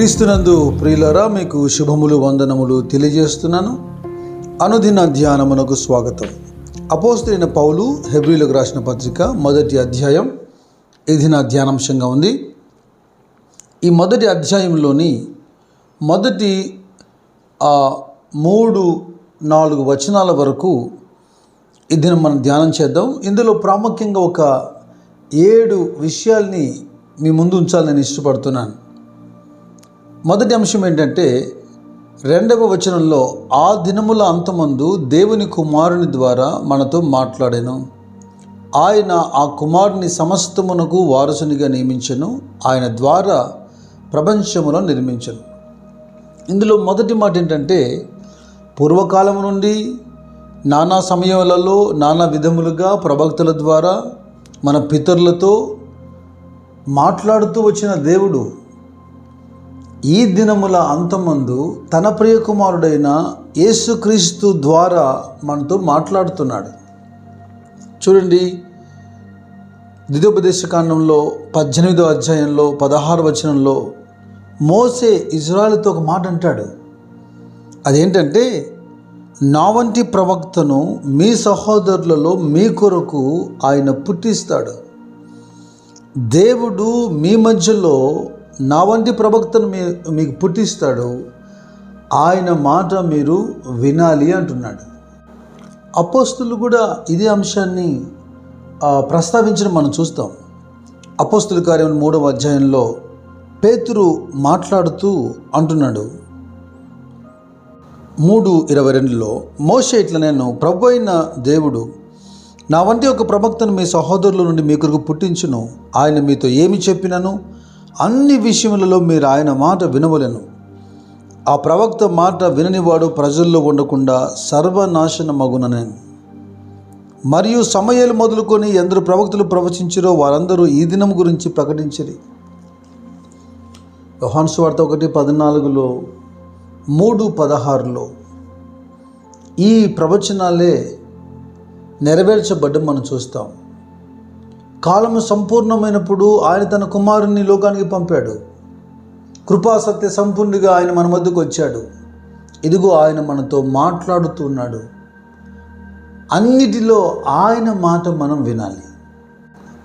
క్రీస్తునందు ప్రియులరా మీకు శుభములు వందనములు తెలియజేస్తున్నాను. అనుదిన ధ్యానమునకు స్వాగతం. అపోస్తులైన పౌలు హెబ్రిలకు రాసిన పత్రిక మొదటి అధ్యాయం ఇది నా ధ్యానాంశంగా ఉంది. ఈ మొదటి అధ్యాయంలోని మొదటి ఆ మూడు నాలుగు వచనాల వరకు ఇది మనం ధ్యానం చేద్దాం. ఇందులో ప్రాముఖ్యంగా ఒక ఏడు విషయాల్ని మీ ముందు ఉంచాలని నేను ఇష్టపడుతున్నాను. మొదటి అంశం ఏంటంటే రెండవ వచనంలో ఆ దినముల అంతమందు దేవుని కుమారుని ద్వారా మనతో మాట్లాడాను. ఆయన ఆ కుమారుని సమస్తమునకు వారసునిగా నియమించను. ఆయన ద్వారా ప్రపంచములో నిర్మించను. ఇందులో మొదటి మాట ఏంటంటే పూర్వకాలం నుండి నానా సమయాలలో నానా విధములుగా ప్రవక్తల ద్వారా మన పితరులతో మాట్లాడుతూ వచ్చిన దేవుడు ఈ దినముల అంతమందు తన ప్రియకుమారుడైన యేసుక్రీస్తు ద్వారా మనతో మాట్లాడుతున్నాడు. చూడండి ద్వితోపదేశకాండంలో పద్దెనిమిదో అధ్యాయంలో పదహారు వచనంలో మోసే ఇజ్రాయల్తో ఒక మాట అంటాడు. అదేంటంటే నా వంటి ప్రవక్తను మీ సహోదరులలో మీ కొరకు ఆయన పుట్టిస్తాడు. దేవుడు మీ మధ్యలో నా వంటి ప్రవక్తను మీ మీకు పుట్టిస్తాడు. ఆయన మాట మీరు వినాలి అంటున్నాడు. అపోస్తులు కూడా ఇదే అంశాన్ని ప్రస్తావించడం మనం చూస్తాం. అపోస్తుల కార్యం మూడవ అధ్యాయంలో పేతురు మాట్లాడుతూ అంటున్నాడు. మూడు ఇరవై రెండులో మోసే ఇట్లా నేను ప్రభు అయిన దేవుడు నా వంటి ఒక ప్రవక్తను మీ సహోదరుల నుండి మీ కొరకు పుట్టించును. ఆయన మీతో ఏమి చెప్పినను? అన్ని విషయములలో మీరు ఆయన మాట వినవలను. ఆ ప్రవక్త మాట విననివాడు ప్రజల్లో ఉండకుండా సర్వనాశనమగుననేను. మరియు సమయాలు మొదలుకొని ఎందరు ప్రవక్తలు ప్రవచించారో వారందరూ ఈ దినం గురించి ప్రకటించరి. యోహాను వార్త ఒకటి పద్నాలుగులో మూడు పదహారులో ఈ ప్రవచనాలే నెరవేర్చబడ్డం మనం చూస్తాం. కాలము సంపూర్ణమైనప్పుడు ఆయన తన కుమారుణ్ణి లోకానికి పంపాడు. కృపా సత్య సంపూర్ణిగా ఆయన మన మధ్యకు వచ్చాడు. ఇదిగో ఆయన మనతో మాట్లాడుతున్నాడు అన్నిటిలో ఆయన మాట మనం వినాలి.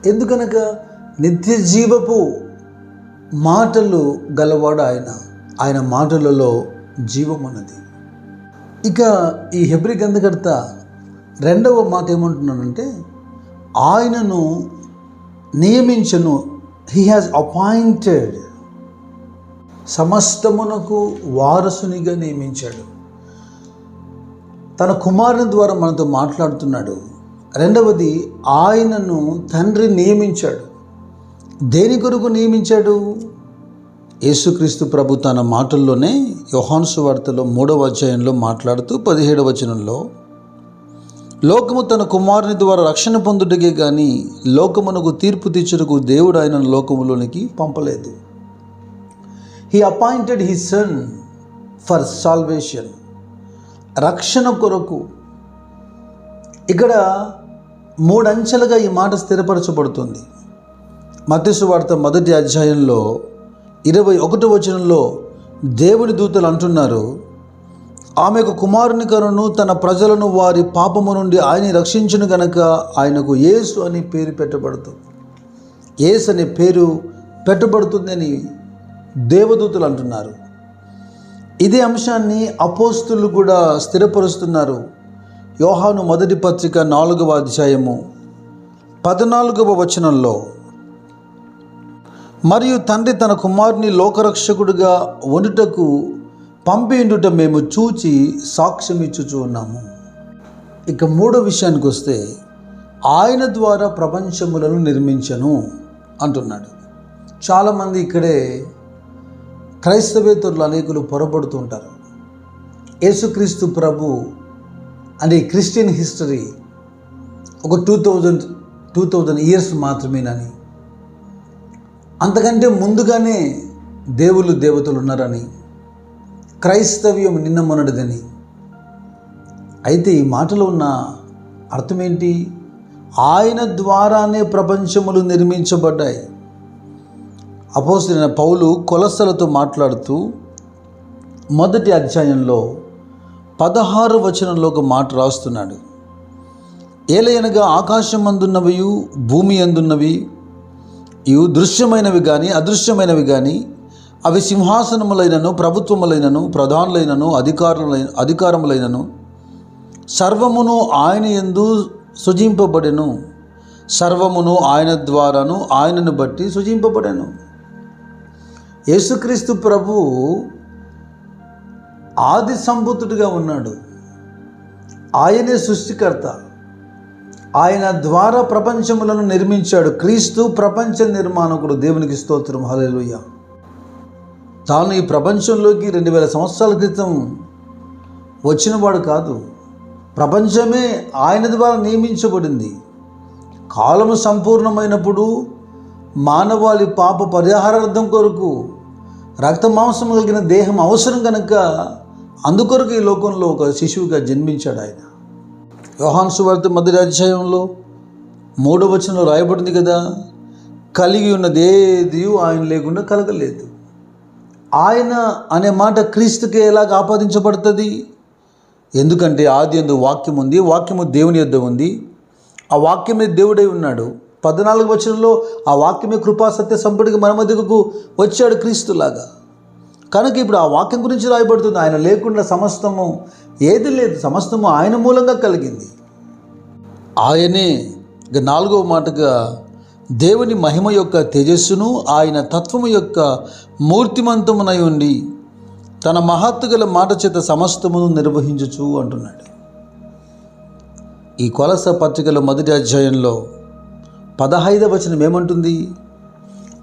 ఎందుకనగా నిత్య జీవపు మాటలు గలవాడు ఆయన. ఆయన మాటలలో జీవం ఉన్నది ఇక ఈ హెబ్రి గంధకర్త రెండవ మాట ఏమంటున్నానంటే ఆయనను నియమించను. హీ హాజ్ అపాయింటెడ్ సమస్తమునకు వారసునిగా నియమించాడు. తన కుమారుని ద్వారా మనతో మాట్లాడుతున్నాడు. రెండవది ఆయనను తండ్రి నియమించాడు. దేని కొరకు నియమించాడు? యేసుక్రీస్తు ప్రభు తన మాటల్లోనే యోహాన్సు వార్తలో మూడవ అధ్యాయంలో మాట్లాడుతూ పదిహేడవ వచనంలో లోకము తన కుమారుని ద్వారా రక్షణ పొందుటకే కానీ లోకమునకు తీర్పు తీర్చుటకు దేవుడు ఆయన లోకములోనికి పంపలేదు. He appointed he son for salvation రక్షణ కొరకు ఇక్కడ మూడంచెలుగా ఈ మాట స్థిరపరచబడుతుంది. మత్స్సు వార్త మొదటి అధ్యాయంలో ఇరవై ఒకటో వచనంలో దేవుడి దూతలు అంటున్నారు ఆమెకు కుమారుని కనును తన ప్రజలను వారి పాపము నుండి ఆయన రక్షించును గనక ఆయనకు యేసు అని పేరు పెట్టబడుతుంది యేసు అనే పేరు పెట్టబడుతుందని దేవదూతలు అంటున్నారు. ఇదే అంశాన్ని అపోస్తులు కూడా స్థిరపరుస్తున్నారు. యోహాను మొదటి పత్రిక నాలుగవ అధ్యాయము పద్నాలుగవ వచనంలో మరియు తండ్రి తన కుమారుని లోకరక్షకుడిగా వండుటకు పంపిండుట మేము చూచి సాక్ష్యం ఇచ్చుచూ ఉన్నాము. ఇక మూడో విషయానికి వస్తే ఆయన ద్వారా ప్రపంచములను నిర్మించను అంటున్నాడు. చాలామంది ఇక్కడే క్రైస్తవేతరులు అనేకులు పొరపడుతుంటారు యేసుక్రీస్తు ప్రభు అనే క్రిస్టియన్ హిస్టరీ ఒక two thousand two thousand years మాత్రమేనని. అంతకంటే ముందుగానే దేవుళ్ళు దేవతలు ఉన్నారని క్రైస్తవ్యం నిన్న మొన్నటిదని. అయితే ఈ మాటలో ఉన్న అర్థం ఏంటి ఆయన ద్వారానే ప్రపంచములు నిర్మించబడ్డాయి. అపోసిన పౌలు కొలసలతో మాట్లాడుతూ మొదటి అధ్యాయంలో పదహారు వచనంలో ఒక మాట రాస్తున్నాడు. ఏలయనగా ఆకాశం అందున్నవి భూమి అందున్నవి ఇవి దృశ్యమైనవి కానీ అదృశ్యమైనవి కానీ అవి సింహాసనములైనను ప్రభుత్వములైనను ప్రధానులైనను అధికారులైన అధికారములైనను. సర్వమును ఆయన ఎందు సృజింపబడెను. సర్వమును ఆయన ద్వారాను ఆయనను బట్టి సృజింపబడెను. యేసుక్రీస్తు ప్రభు ఆది సంబుద్ధుడిగా ఉన్నాడు. ఆయనే సృష్టికర్త. ఆయన ద్వారా ప్రపంచములను నిర్మించాడు. క్రీస్తు ప్రపంచ నిర్మాణకుడు. దేవునికి స్తోత్రం. హల్లెలూయా. తాను ఈ ప్రపంచంలోకి రెండు వేల సంవత్సరాల క్రితం వచ్చినవాడు కాదు. ప్రపంచమే ఆయన ద్వారా నియమించబడింది. కాలము సంపూర్ణమైనప్పుడు మానవాళి పాప పరిహారార్థం కొరకు రక్త మాంసం కలిగిన దేహం అవసరం కనుక అందుకొరకు ఈ లోకంలో ఒక శిశువుగా జన్మించాడు ఆయన. యోహాన్ సువార్త మొదటి అధ్యాయంలో మూడవ వచనంలో రాయబడింది కదా కలిగి ఉన్నదేది ఆయన లేకుండా కలగలేదు. ఆయన అనే మాట క్రీస్తుకి ఎలాగ ఆపాదించబడుతుంది? ఎందుకంటే ఆది ఎందు వాక్యం ఉంది వాక్యము దేవుని యొద్ద ఉంది. ఆ వాక్యమే దేవుడై ఉన్నాడు. పద్నాలుగు వచనంలో ఆ వాక్యమే కృపా సత్య సంపడికి మన మధ్యకు వచ్చాడు క్రీస్తులాగా. కనుక ఇప్పుడు ఆ వాక్యం గురించి రాయబడుతుంది. ఆయన లేకుండా సమస్తము ఏది లేదు. సమస్తము ఆయన మూలంగా కలిగింది. ఆయనే ఇక నాలుగవ మాటగా దేవుని మహిమ యొక్క తేజస్సును ఆయన తత్వము యొక్క మూర్తిమంతమునై ఉండి తన మహత్తు గల మాట చేత సమస్తమును నిర్వహించుచు అంటున్నాడు. ఈ కొలస పత్రికల మొదటి అధ్యాయంలో పదహైదవ వచనం ఏమంటుంది?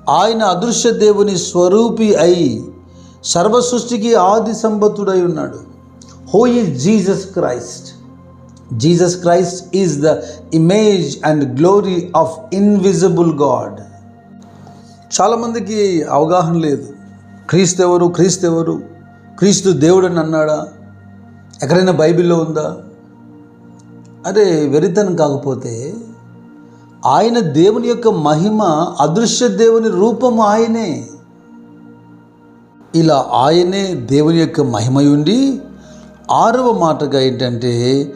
ఆయన అదృశ్య దేవుని స్వరూపి అయి సర్వ సృష్టికి ఆది సంబద్ధుడై ఉన్నాడు. Who is Jesus Christ Jesus Christ is the image and glory of invisible God చాలామందికి అవగాహన లేదు. క్రీస్తు ఎవరు క్రీస్తు ఎవరు క్రీస్తు దేవుడు అని అన్నాడా? ఎక్కడైనా బైబిల్లో ఉందా? అదే వెరితనం కాకపోతే ఆయన దేవుని యొక్క మహిమ అదృశ్య దేవుని రూపము ఆయనే. ఇలా ఆయనే దేవుని యొక్క మహిమ ఉండి ఆరవ మాటగా ఏంటంటే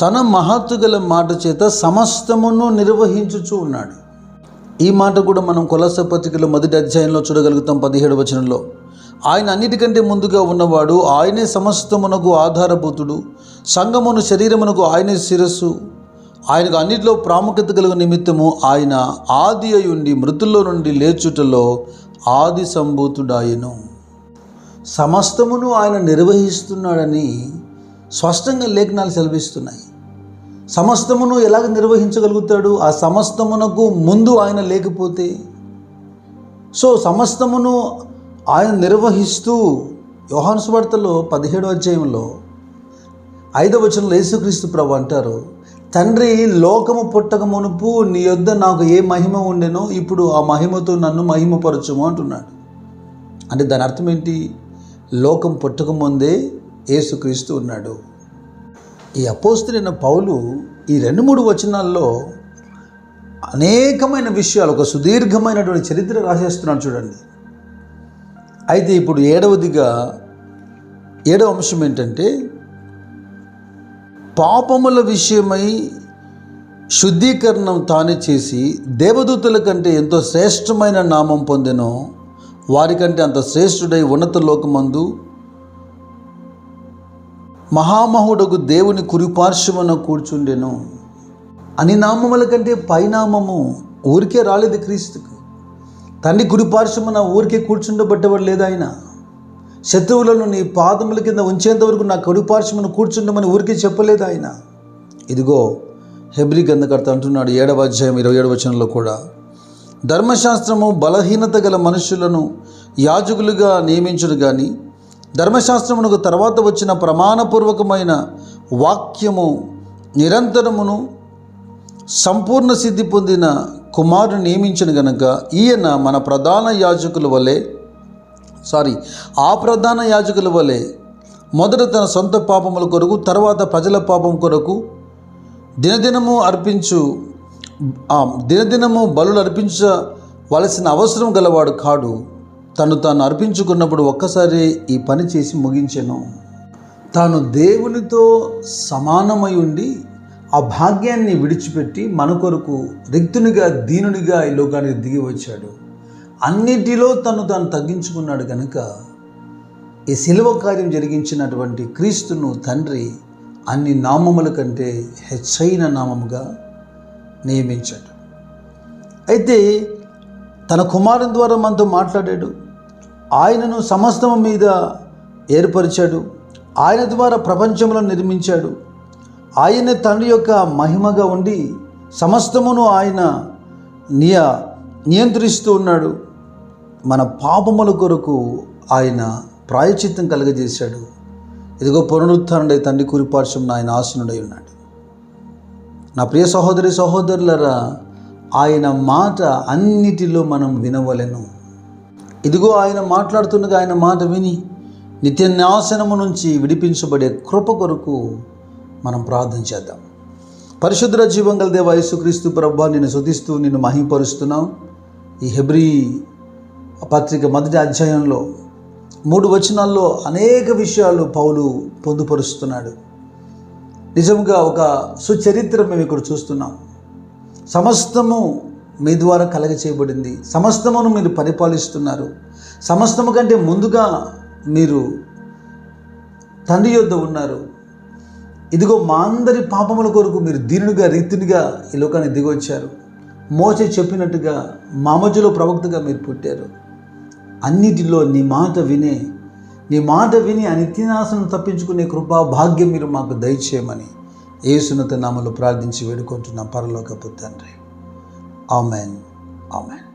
తన మహత్తు గల మాట చేత సమస్తమును నిర్వహించుచూ ఉన్నాడు. ఈ మాట కూడా మనం కొలస పత్రికలో మొదటి అధ్యాయంలో చూడగలుగుతాం పదిహేడు వచనంలో. ఆయన అన్నిటికంటే ముందుగా ఉన్నవాడు ఆయనే సమస్తమునకు ఆధారభూతుడు సంగమును శరీరమునకు ఆయనే శిరస్సు. ఆయనకు అన్నిటిలో ప్రాముఖ్యత కలిగిన నిమిత్తము ఆయన ఆది అయి ఉండి మృతుల్లో నుండి లేచుటలో ఆది సంభూతుడాయను సమస్తమును ఆయన నిర్వహిస్తున్నాడని స్పష్టంగా లేఖనాలు సెలవిస్తున్నాయి. సమస్తమును ఎలాగ నిర్వహించగలుగుతాడు? ఆ సమస్తమునకు ముందు ఆయన లేకపోతే? సో సమస్తమును ఆయన నిర్వహిస్తూ యోహానుసువార్తలో పదిహేడో అధ్యాయంలో ఐదవ వచనంలో యేసుక్రీస్తు ప్రభు అంటారు తండ్రి లోకము పుట్టక మునుపు నీ యొద్ద నాకు ఏ మహిమ ఉండెనో ఇప్పుడు ఆ మహిమతో నన్ను మహిమపరచుము అంటున్నాడు. అంటే దాని అర్థం ఏంటి? లోకం పుట్టక ముందే యేసుక్రీస్తు ఉన్నాడు. ఈ అపోస్తులైన పౌలు ఈ రెండు మూడు వచనాల్లో అనేకమైన విషయాలు ఒక సుదీర్ఘమైనటువంటి చరిత్ర రాసేస్తున్నాడు చూడండి. అయితే ఇప్పుడు ఏడవదిగా ఏడవ అంశం ఏంటంటే పాపముల విషయమై శుద్ధీకరణం తానే చేసి దేవదూతల కంటే ఎంతో శ్రేష్టమైన నామం పొందెనో వారికంటే అంత శ్రేష్ఠుడై ఉన్నత లోకమందు మహామహుడకు దేవుని కురిపార్శ్వమున కూర్చుండెను. అని నామముల కంటే పైనామము ఊరికే రాలేదు క్రీస్తుకు. తండ్రి కురిపార్శ్వమున ఊరికే కూర్చుండబట్టేవాడు లేదు ఆయన. శత్రువులను నీ పాదముల కింద ఉంచేంత వరకు నా కుడిపార్శ్వమును కూర్చుండమని ఊరికే చెప్పలేదు ఆయన. ఇదిగో హెబ్రి గంధకర్త అంటున్నాడు ఏడవ అధ్యాయం ఇరవై ఏడవ వచనంలో కూడా. ధర్మశాస్త్రము బలహీనత గల మనుషులను యాజకులుగా నియమించడు కానీ ధర్మశాస్త్రమునకు తర్వాత వచ్చిన ప్రమాణపూర్వకమైన వాక్యము నిరంతరమును సంపూర్ణ సిద్ధి పొందిన కుమారుని నియమించిన గనక ఈయన మన ప్రధాన యాజకుల వలె సారీ ఆ ప్రధాన యాజకుల వలె మొదట తన సొంత పాపముల కొరకు తర్వాత ప్రజల పాపం కొరకు దినదినము అర్పించు ఆ, దినదినము బలులు అర్పించవలసిన అవసరం గలవాడు కాడు. తను తాను అర్పించుకున్నప్పుడు ఒక్కసారి ఈ పని చేసి ముగించెను. తాను దేవునితో సమానమై ఉండి ఆ భాగ్యాన్ని విడిచిపెట్టి మన కొరకు రిక్తునిగా దీనునిగా ఈ లోకానికి దిగి వచ్చాడు. అన్నిటిలో తను తాను తగ్గించుకున్నాడు కనుక ఈ శిలువ కార్యం జరిగించినటువంటి క్రీస్తును తండ్రి అన్ని నామముల కంటే హెచ్చైన నామముగా నియమించాడు. అయితే తన కుమారుని ద్వారా మనతో మాట్లాడాడు. ఆయనను సమస్తము మీద ఏర్పరిచాడు. ఆయన ద్వారా ప్రపంచంలో నిర్మించాడు. ఆయన తండ్రి యొక్క మహిమగా ఉండి సమస్తమును ఆయన నియ నియంత్రిస్తూ ఉన్నాడు. మన పాపముల కొరకు ఆయన ప్రాయచిత్తం కలుగజేశాడు. ఇదిగో పునరుత్డై తండ్రి కురిపార్శ్వం ఆయన ఆసనుడై ఉన్నాడు. నా ప్రియ సహోదరి సహోదరులరా ఆయన మాట అన్నిటిలో మనం వినవలెను. ఇదిగో ఆయన మాట్లాడుతుండగా ఆయన మాట విని నిత్య నాశనము నుంచి విడిపించబడే కృప కొరకు మనం ప్రార్థన చేద్దాం. పరిశుద్ర జీవం గల దేవ యేసుక్రీస్తు ప్రభా నేను శుతిస్తూ నిన్ను మహింపరుస్తున్నాం. ఈ హెబ్రీ పత్రిక మొదటి అధ్యాయంలో మూడు వచనాల్లో అనేక విషయాలు పౌలు పొందుపరుస్తున్నాడు. నిజంగా ఒక సుచరిత్ర మేము ఇక్కడ చూస్తున్నాం. సమస్తము మీ ద్వారా కలగ చేయబడింది సమస్తమును మీరు పరిపాలిస్తున్నారు. సమస్తము కంటే ముందుగా మీరు తండ్రి యొద్ద ఉన్నారు. ఇదిగో మా అందరి పాపముల కొరకు మీరు దీనునిగా రీతినిగా ఈ లోకానికి దిగొచ్చారు. మోసే చెప్పినట్టుగా మా మధ్యలో ప్రవక్తగా మీరు పుట్టారు. అన్నిటిలో నీ మాట వినే నీ మాట విని అనిత్యనాశనం తప్పించుకునే కృపా భాగ్యం మీరు మాకు దయచేయమని ఏసునత నామలు ప్రార్థించి వేడుకుంటున్నాం. పరలోకపు తండ్రి. Amen. Amen.